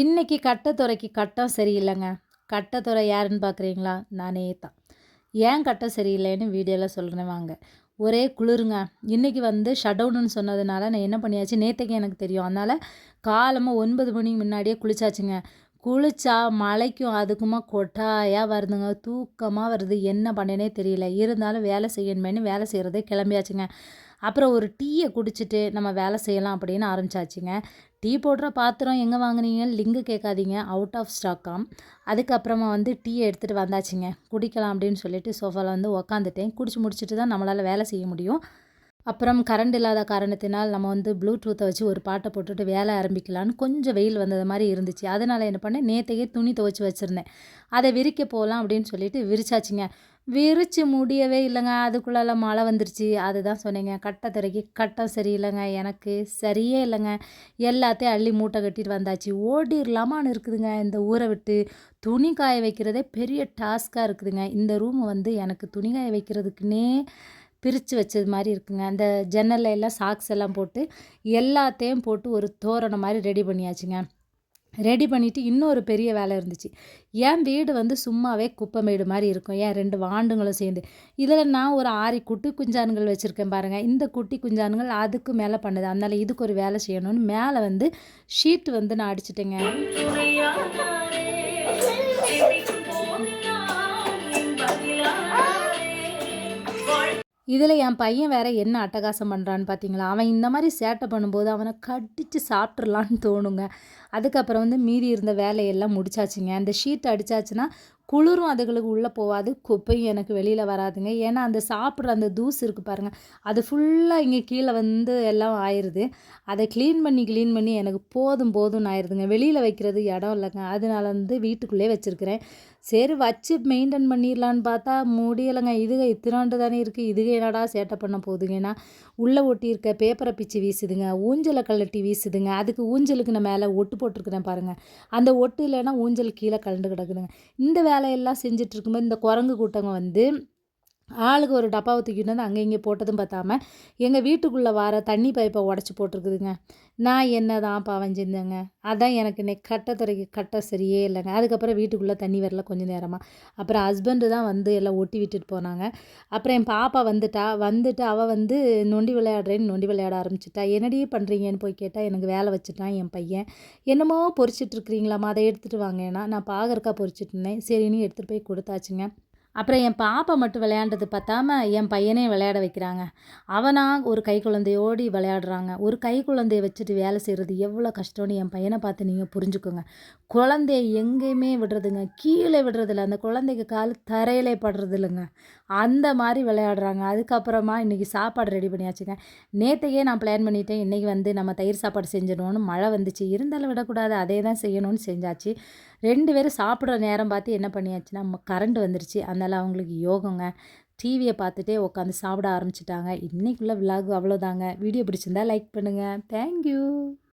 இன்றைக்கி கட்டத்துறைக்கு கட்டம் சரியில்லைங்க. கட்டத்துறை யாருன்னு பார்க்குறீங்களா நானே தான். ஏன் கட்டம் சரியில்லைன்னு வீடியோவில் சொல்கிறேன் வாங்க. ஒரே குளிருங்க. இன்றைக்கி வந்து ஷட்டவுன்னு சொன்னதுனால நான் என்ன பண்ணியாச்சு? நேற்றுக்கு எனக்கு தெரியும். அதனால் காலமாக ஒன்பது மணிக்கு முன்னாடியே குளிச்சாச்சுங்க. குளிச்சா மழைக்கும் அதுக்குமா கொட்டாயாக வருதுங்க. தூக்கமாக வருது. என்ன பண்ணேனே தெரியல. இருந்தாலும் வேலை செய்யணுமேனு வேலை செய்கிறதே கிளம்பியாச்சுங்க. அப்புறம் ஒரு டீயை குடிச்சிட்டு நம்ம வேலை செய்யலாம் அப்படின்னு ஆரம்பிச்சாச்சுங்க. டீ போடுற பாத்திரம் எங்கே வாங்கினீங்க? லிங்கு கேட்காதீங்க. அவுட் ஆஃப் ஸ்டாக்காம் அதுக்கப்புறமா வந்து டீ எடுத்துகிட்டு வந்தாச்சுங்க. குடிக்கலாம் அப்படின்னு சொல்லிட்டு சோஃபாவில் வந்து உக்காந்துட்டேன். குடிச்சு முடிச்சுட்டு தான் நம்மளால் வேலை செய்ய முடியும். அப்புறம் கரண்ட் இல்லாத காரணத்தினால் நம்ம வந்து ப்ளூடூத்தை வச்சு ஒரு பாட்டை போட்டுட்டு வேலை ஆரம்பிக்கலான்னு கொஞ்சம் வெயில் வந்தது மாதிரி இருந்துச்சு. அதனால் என்ன பண்ணேன்? நேற்றையே துணி துவைச்சி வச்சுருந்தேன். அதை விரிக்க போகலாம் அப்படின்னு சொல்லிட்டு விரிச்சாச்சுங்க. விரித்து முடியவே இல்லைங்க. அதுக்குள்ளெல்லாம் மழை வந்துருச்சு. அதுதான் சொன்னீங்க. கட்டத்துறைக்கு கட்டம் சரியில்லைங்க. எனக்கு சரியே இல்லைங்க. எல்லாத்தையும் அள்ளி மூட்டை கட்டிட்டு வந்தாச்சு. ஓடிடலாமான்னு இருக்குதுங்க. இந்த ஊரை விட்டு துணி காய வைக்கிறதே பெரிய டாஸ்க்காக இருக்குதுங்க. இந்த ரூம் வந்து எனக்கு துணி காய வைக்கிறதுக்குன்னே பிரித்து வச்சது மாதிரி இருக்குங்க. அந்த ஜன்னலில் எல்லாம் சாக்ஸ் எல்லாம் போட்டு எல்லாத்தையும் போட்டு ஒரு தோரணம் மாதிரி ரெடி பண்ணியாச்சுங்க. ரெடி பண்ணிவிட்டு இன்னொரு பெரிய வேலை இருந்துச்சு. என் வீடு வந்து சும்மாவே குப்பைமேடு மாதிரி இருக்கும். ஏன் ரெண்டு வாண்டுங்களும் சேர்ந்து. இதில் நான் ஒரு ஆறு குட்டி குஞ்சானுங்கள் வச்சுருக்கேன் பாருங்கள் இந்த குட்டி குஞ்சானுங்கள் அதுக்கு மேலே பண்ணுது. அதனால் இதுக்கு ஒரு வேலை செய்யணும்னு மேலே வந்து ஷீட் வந்து நான் அடிச்சிட்டேங்க. இதில் என் பையன் வேற என்ன அட்டகாசம் பண்ணுறான்னு பார்த்தீங்களா? அவன் இந்த மாதிரி சேட்டை பண்ணும்போது அவனை கடித்து சாப்பிட்றலான்னு தோணுங்க. அதுக்கப்புறம் வந்து மீதி இருந்த வேலையெல்லாம் முடிச்சாச்சுங்க. அந்த ஷீட் அடித்தாச்சுன்னா குளிரும் அதுகளுக்கு உள்ளே போகாது. குப்பையும் எனக்கு வெளியில் வராதுங்க. ஏன்னா அந்த சாப்பிட்ற அந்த தூசு இருக்குது பாருங்கள் அது ஃபுல்லாக இங்கே கீழே வந்து எல்லாம் ஆயிடுது அதை க்ளீன் பண்ணி க்ளீன் பண்ணி எனக்கு போதும் போதும்னு ஆயிடுதுங்க வெளியில் வைக்கிறது இடம் இல்லைங்க. அதனால வந்து வீட்டுக்குள்ளே வச்சுருக்கிறேன். சரி வச்சு மெயின்டைன் பண்ணிடலான்னு பார்த்தா முடியலைங்க. இதுக இத்தினாண்டு தானே இருக்குது இதுக என்னடா சேட்டை பண்ண போகுதுங்கன்னா உள்ளே ஒட்டியிருக்க பேப்பரை பிச்சு வீசுதுங்க. ஊஞ்சலை கழட்டி வீசுதுங்க. அதுக்கு ஊஞ்சலுக்கு நான் மேலே ஒட்டு போட்டிருக்கிறேன் பாருங்கள் அந்த ஒட்டு இல்லைன்னா ஊஞ்சல் கீழே கலண்டு கிடக்குதுங்க. இந்த வேலை வேலையெல்லாம் செஞ்சிட்ருக்கும்போது இந்த குரங்கு கூட்டங்க வந்து ஆளுக்கு ஒரு டப்பாவை தூக்கிட்டு வந்து அங்கே இங்கே போட்டதும் பார்த்தாம எங்கள் வீட்டுக்குள்ளே வர தண்ணி பைப்பை உடச்சி போட்டிருக்குதுங்க. நான் என்ன தான் பாவம் அதான் எனக்கு இன்னைக்கு கட்டத்துறைக்கு கட்ட சரியே இல்லைங்க. அதுக்கப்புறம் வீட்டுக்குள்ளே தண்ணி வரல கொஞ்சம் நேரமாக அப்புறம் ஹஸ்பண்டு தான் வந்து எல்லாம் ஒட்டி விட்டுட்டு போனாங்க. அப்புறம் என் பாப்பா வந்துட்டா. வந்துட்டு அவள் வந்து நொண்டி விளையாடுறேன்னு நொண்டி விளையாட ஆரம்பிச்சிட்டா. என்னடியே பண்ணுறீங்கன்னு போய் கேட்டால் எனக்கு வேலை வச்சுட்டான் என் பையன். என்னமோ பொறிச்சிட்டுருக்குறீங்களாம்மா அதை எடுத்துகிட்டு வாங்கன்னா நான் பாகற்காய் பொறிச்சிட்டு இருந்தேன். சரின்னு எடுத்துகிட்டு போய் கொடுத்தாச்சுங்க. அப்புறம் என் பாப்பா மட்டும் விளையாண்டது பார்த்தாம என் பையனையும் விளையாட வைக்கிறாங்க. அவனாக ஒரு கை குழந்தையோடி விளையாடுறாங்க. ஒரு கை குழந்தைய வச்சுட்டு வேலை செய்கிறது எவ்வளோ கஷ்டம்னு என் பையனை பார்த்து நீங்கள் புரிஞ்சுக்கோங்க. குழந்தைய எங்கேயுமே விடுறதுங்க. கீழே விடுறதில்ல. அந்த குழந்தைக்கு கால் தரையிலே படுறது இல்லைங்க அந்த மாதிரி விளையாடுறாங்க. அதுக்கப்புறமா இன்றைக்கி சாப்பாடு ரெடி பண்ணியாச்சுங்க. நேற்றையே நான் பிளான் பண்ணிட்டேன். இன்றைக்கி வந்து நம்ம தயிர் சாப்பாடு செஞ்சிடணும்னு மழை வந்துச்சு. இருந்தாலும் விடக்கூடாது. அதே தான் செய்யணும்னு செஞ்சாச்சு. ரெண்டு பேரும் சாப்பிட்ற நேரம் பார்த்து என்ன பண்ணியாச்சுன்னா கரண்ட் வந்துருச்சு. அதனால் அவங்களுக்கு யோகங்க. டிவியை பார்த்துட்டே உட்காந்து சாப்பிட ஆரம்பிச்சிட்டாங்க. இன்றைக்குள்ள விலாகு அவ்வளோதாங்க வீடியோ பிடிச்சிருந்தா லைக் பண்ணுங்கள் தேங்க்யூ